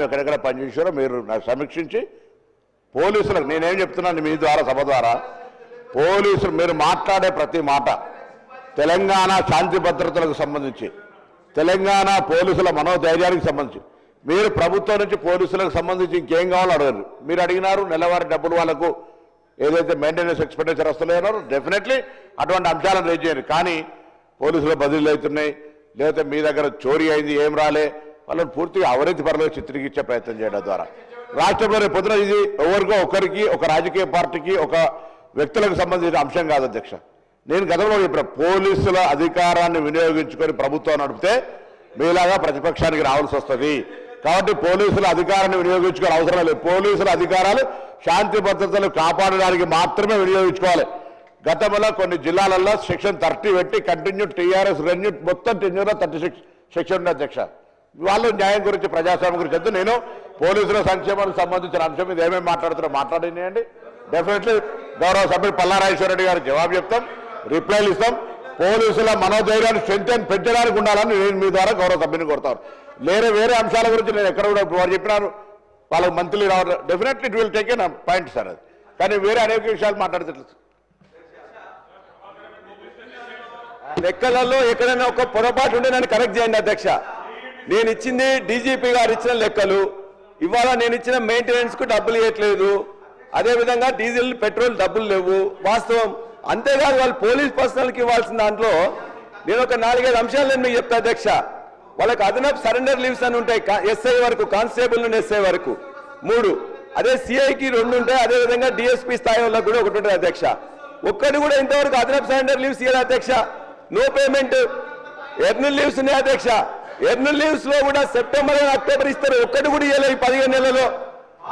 ఎక్కడెక్కడ పనిచేసారో మీరు నాకు సమీక్షించి పోలీసులకు నేనేం చెప్తున్నాను మీ ద్వారా సభ ద్వారా? పోలీసులు మీరు మాట్లాడే ప్రతి మాట తెలంగాణ శాంతి భద్రతలకు సంబంధించి తెలంగాణ పోలీసుల మనోధైర్యానికి సంబంధించి. మీరు ప్రభుత్వం నుంచి పోలీసులకు సంబంధించి ఇంకేం కావాలో అడగరు మీరు అడిగినారు నెలవారీ డబ్బులు వాళ్ళకు ఏదైతే మెయింటెనెన్స్ ఎక్స్పెండిచర్ వస్తలేదో డెఫినెట్లీ అటువంటి అంశాలను రేజ్ చేయండి. కానీ పోలీసులు బదిలీలు అవుతున్నాయి. లేకపోతే మీ దగ్గర చోరీ అయింది ఏం రాలే. వాళ్ళని పూర్తిగా అవినీతి పరలో చిత్రీకరించే ప్రయత్నం చేయడం ద్వారా. రాష్ట్రంలో పొద్దున ఇది ఎవరికో ఒకరికి ఒక రాజకీయ పార్టీకి ఒక వ్యక్తులకు సంబంధించిన అంశం కాదు అధ్యక్ష. నేను గతంలో చెప్పిన పోలీసుల అధికారాన్ని వినియోగించుకొని ప్రభుత్వం నడిపితే మీలాగా ప్రతిపక్షానికి రావాల్సి వస్తుంది. కాబట్టి పోలీసుల అధికారాన్ని వినియోగించుకోవాలి అవసరం లేదు. పోలీసుల అధికారాలు శాంతి భద్రతలు కాపాడడానికి మాత్రమే వినియోగించుకోవాలి. గతంలో కొన్ని జిల్లాలలో సెక్షన్ థర్టీ పెట్టి కంటిన్యూ టీఆర్ఎస్ రెన్యూ మొత్తం టెన్యూలో థర్టీ సెక్షన్ ఉంది అధ్యక్ష. వాళ్ళు న్యాయం గురించి ప్రజాస్వామ్యం గురించి చెప్తే నేను పోలీసుల సంక్షేమానికి సంబంధించిన అంశం మీద ఏమేమి మాట్లాడుతున్నారో మాట్లాడినాయండి. డెఫినెట్లీ గౌరవ సభ్యుడు పల్లారాజేశ్వరరెడ్డి గారు జవాబు చెప్తాం రిప్లైలు ఇస్తాం. పోలీసుల మనోధైర్యాన్ని స్ట్రెంగ్ పెంచడానికి ఉండాలని నేను మీ ద్వారా గౌరవ సభ్యుని కోరుతాను. లేరే వేరే అంశాల గురించి నేను ఎక్కడ కూడా వారు చెప్పినారు. వాళ్ళకి మంత్లీ రావడం definitely it will take an point sir అది. కానీ వేరే అనేక విషయాలు మాట్లాడతలేదు లెక్కలలో ఎక్కడైనా ఒక పొరపాటు ఉంటే నన్ను కరెక్ట్ చేయండి అధ్యక్ష. నేను ఇచ్చింది డీజీపీ గారు ఇచ్చిన లెక్కలు. ఇవాళ నేను ఇచ్చిన మెయింటెనెన్స్కు డబ్బులు ఇవ్వట్లేదు అదే విధంగా డీజిల్ పెట్రోల్ డబ్బులు లేవు. వాస్తవం. అంతేకాదు వాళ్ళు పోలీస్ పర్సనల్కి ఇవ్వాల్సిన దాంట్లో నేను ఒక నాలుగైదు అంశాలు నేను మీకు చెప్తా అధ్యక్ష. వాళ్ళకి అదనపు సరెండర్ లీవ్స్ అని ఉంటాయి ఎస్ఐ వరకు కానిస్టేబుల్ నుండి ఎస్ఐ వరకు. మూడు అదే సిఐకి రెండు ఉంటాయి అదే విధంగా డిఎస్పీ స్థాయి వాళ్ళకి కూడా ఒకటి ఉంటుంది అధ్యక్ష. ఒక్కటి కూడా ఇంతవరకు అదనపు సరెండర్ లీవ్స్ ఇవ్వాలి అధ్యక్ష. No payment. ఎర్నల్ లీవ్స్ ఉన్నాయి అధ్యక్ష. ఎర్నల్ లీవ్స్లో కూడా సెప్టెంబర్ అక్టోబర్ ఇస్తారు. ఒక్కటి కూడా ఇవ్వలేదు ఈ పదిహేను నెలలో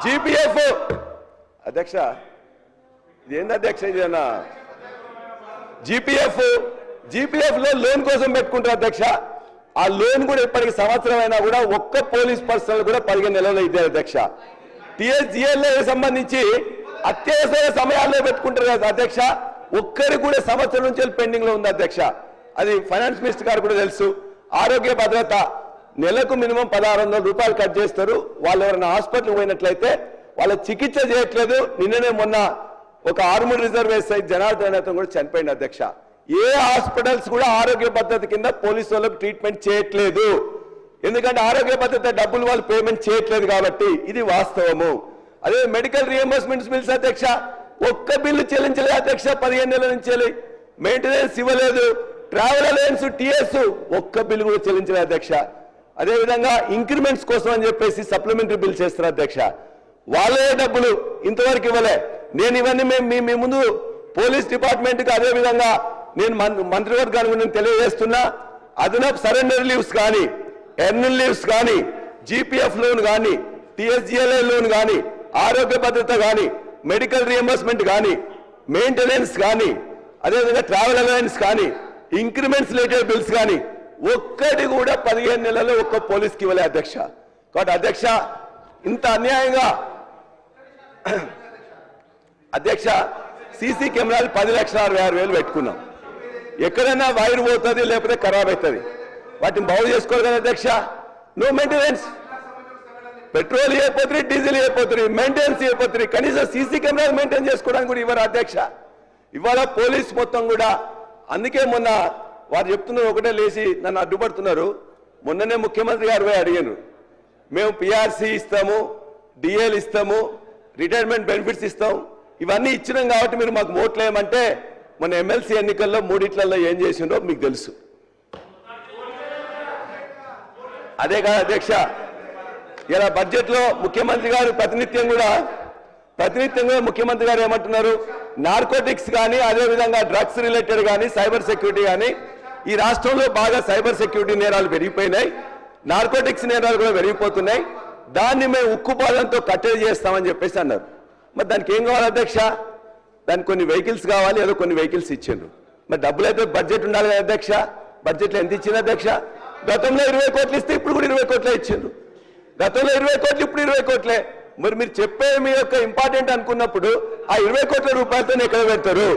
జీపీఎఫ్ అధ్యక్ష ఏంది అధ్యక్ష ఇదేనా జీపీఎఫ్ జీపీఎఫ్లో లోన్ కోసం పెట్టుకుంటారు అధ్యక్ష. ఆ లోన్ కూడా ఇప్పటికి సంవత్సరం అయినా కూడా ఒక్క పోలీస్ పర్సనల్ కూడా పదిహేను నెలలు ఇదే అధ్యక్ష. టిఎస్జిఎల్ఏ సంబంధించి అత్యవసర సమయాల్లో పెట్టుకుంటారు కదా అధ్యక్ష. ఒక్కరి కూడా సంవత్సరం నుంచి పెండింగ్లో ఉంది అధ్యక్ష. అది ఫైనాన్స్ మినిస్టర్ గారు కూడా తెలుసు. ఆరోగ్య భద్రత నెలకు మినిమం పదహారు వందల రూపాయలు కట్ చేస్తారు. వాళ్ళు ఎవరైనా హాస్పిటల్ పోయినట్లయితే వాళ్ళ చికిత్స చేయట్లేదు. నిన్ననే మొన్న ఒక ఆర్మూర్ రిజర్వేస్ అయితే జనార్దన్ అతను కూడా చనిపోయింది అధ్యక్ష. ఏ హాస్పిటల్స్ కూడా ఆరోగ్య భద్రత కింద పోలీసు వాళ్ళకి ట్రీట్మెంట్ చేయట్లేదు. ఎందుకంటే ఆరోగ్య భద్రత డబ్బులు వాళ్ళు పేమెంట్ చేయట్లేదు కాబట్టి ఇది వాస్తవము. అదే మెడికల్ రియంబర్స్మెంట్ బిల్స్ అధ్యక్ష ఒక్క బిల్లు చెల్లించలేదు అధ్యక్ష పదిహేను నెలల నుంచి మెయింటెనెన్స్ ఇవ్వలేదు. ట్రావెల్ అలయన్స్ టీఎస్ ఒక్క బిల్లు కూడా చెల్లించలేదు అధ్యక్ష. అదేవిధంగా ఇంక్రిమెంట్స్ కోసం అని చెప్పేసి సప్లిమెంటరీ బిల్ చేస్తున్నారు అధ్యక్ష. వాళ్ళే డబ్బులు ఇంతవరకు ఇవ్వలే. నేను ఇవన్నీ మేము మీ- మీ ముందు పోలీస్ డిపార్ట్మెంట్కి అదేవిధంగా నేను మం- మంత్రివర్గానికి నేను తెలియజేస్తున్నా. అదనపు సరెండర్ లీవ్స్ కానీ ఎర్నల్ లీవ్స్ కానీ జీపీఎఫ్ లోన్ కానీ టీఎస్జిఎల్ఏ లోన్ కానీ ఆరోగ్య భద్రత కానీ మెడికల్ రియంబర్స్మెంట్ కానీ మెయింటెనెన్స్ కానీ అదేవిధంగా ట్రావెల్ అలయన్స్ కానీ ఇంక్రిమెంట్స్ రిలేటెడ్ బిల్స్ కానీ ఒక్కటి కూడా పదిహేను నెలల్లో ఒక్క పోలీస్కి ఇవ్వలే అధ్యక్ష. కాబట్టి అధ్యక్ష ఇంత అన్యాయంగా అధ్యక్ష సీసీ కెమెరాలు పది లక్షల అరవై ఆరు వేలు పెట్టుకున్నాం. ఎక్కడైనా వైర్ పోతుంది లేకపోతే ఖరాబ్ అవుతుంది వాటిని బాగు చేసుకోవాలి కదా అధ్యక్ష. నో మెయింటెనెన్స్ పెట్రోల్ అయిపోతుంది డీజిల్ అయిపోతుంది మెయింటెనెన్స్ అయిపోతుంది కనీసం సీసీ కెమెరాలు మెయింటైన్ చేసుకోవడానికి కూడా ఇవ్వరు అధ్యక్ష? ఇవాళ పోలీస్ మొత్తం కూడా అందుకే మొన్న వారు చెప్తున్నారు ఒకటే లేచి నన్ను అడ్డుపడుతున్నారు. మొన్ననే ముఖ్యమంత్రి గారు పోయి అడిగాను మేము పిఆర్సీ ఇస్తాము డిఎల్ ఇస్తాము రిటైర్మెంట్ బెనిఫిట్స్ ఇస్తాం. ఇవన్నీ ఇచ్చినాం కాబట్టి మీరు మాకు ఓట్లేయమంటే మన ఎమ్మెల్సీ ఎన్నికల్లో మూడిట్లలో ఏం చేసిండో మీకు తెలుసు. అదే కాదు అధ్యక్ష ఇలా బడ్జెట్లో ముఖ్యమంత్రి గారు ప్రతినిత్యం కూడా ప్రతినిత్యంగా ముఖ్యమంత్రి గారు ఏమంటున్నారు? నార్కోటిక్స్ కానీ అదే విధంగా డ్రగ్స్ రిలేటెడ్ కానీ సైబర్ సెక్యూరిటీ కానీ ఈ రాష్ట్రంలో బాగా సైబర్ సెక్యూరిటీ నేరాలు పెరిగిపోయినాయి. నార్కోటిక్స్ నేరాలు కూడా పెరిగిపోతున్నాయి. దాన్ని మేము ఉక్కుపాదంతో కట్టడి చేస్తామని చెప్పేసి అన్నారు. మరి దానికి ఏం కావాలి అధ్యక్ష? దానికి కొన్ని వెహికల్స్ కావాలి ఏదో కొన్ని వెహికల్స్ ఇచ్చిండ్రు. మరి డబ్బులు అయితే బడ్జెట్ ఉండాలి కదా అధ్యక్ష? బడ్జెట్లో ఎంత ఇచ్చింది అధ్యక్ష? గతంలో ఇరవై కోట్లు ఇస్తే ఇప్పుడు కూడా ఇరవై కోట్లే ఇచ్చిండ్రు. గతంలో ఇరవై కోట్లు ఇప్పుడు ఇరవై కోట్లే. మరి మీరు చెప్పే మీ యొక్క ఇంపార్టెంట్ అనుకున్నప్పుడు ఆ ఇరవై కోట్ల రూపాయలతో ఎక్కడ పెడతారు?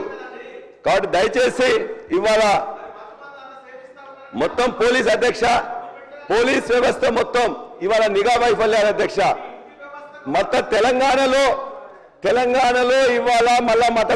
కాబట్టి దయచేసి ఇవాళ మొత్తం పోలీస్ అధ్యక్ష పోలీస్ వ్యవస్థ మొత్తం ఇవాళ నిఘా వైఫల్యాల అధ్యక్ష. మత తెలంగాణలో తెలంగాణలో ఇవాళ మళ్ళా మత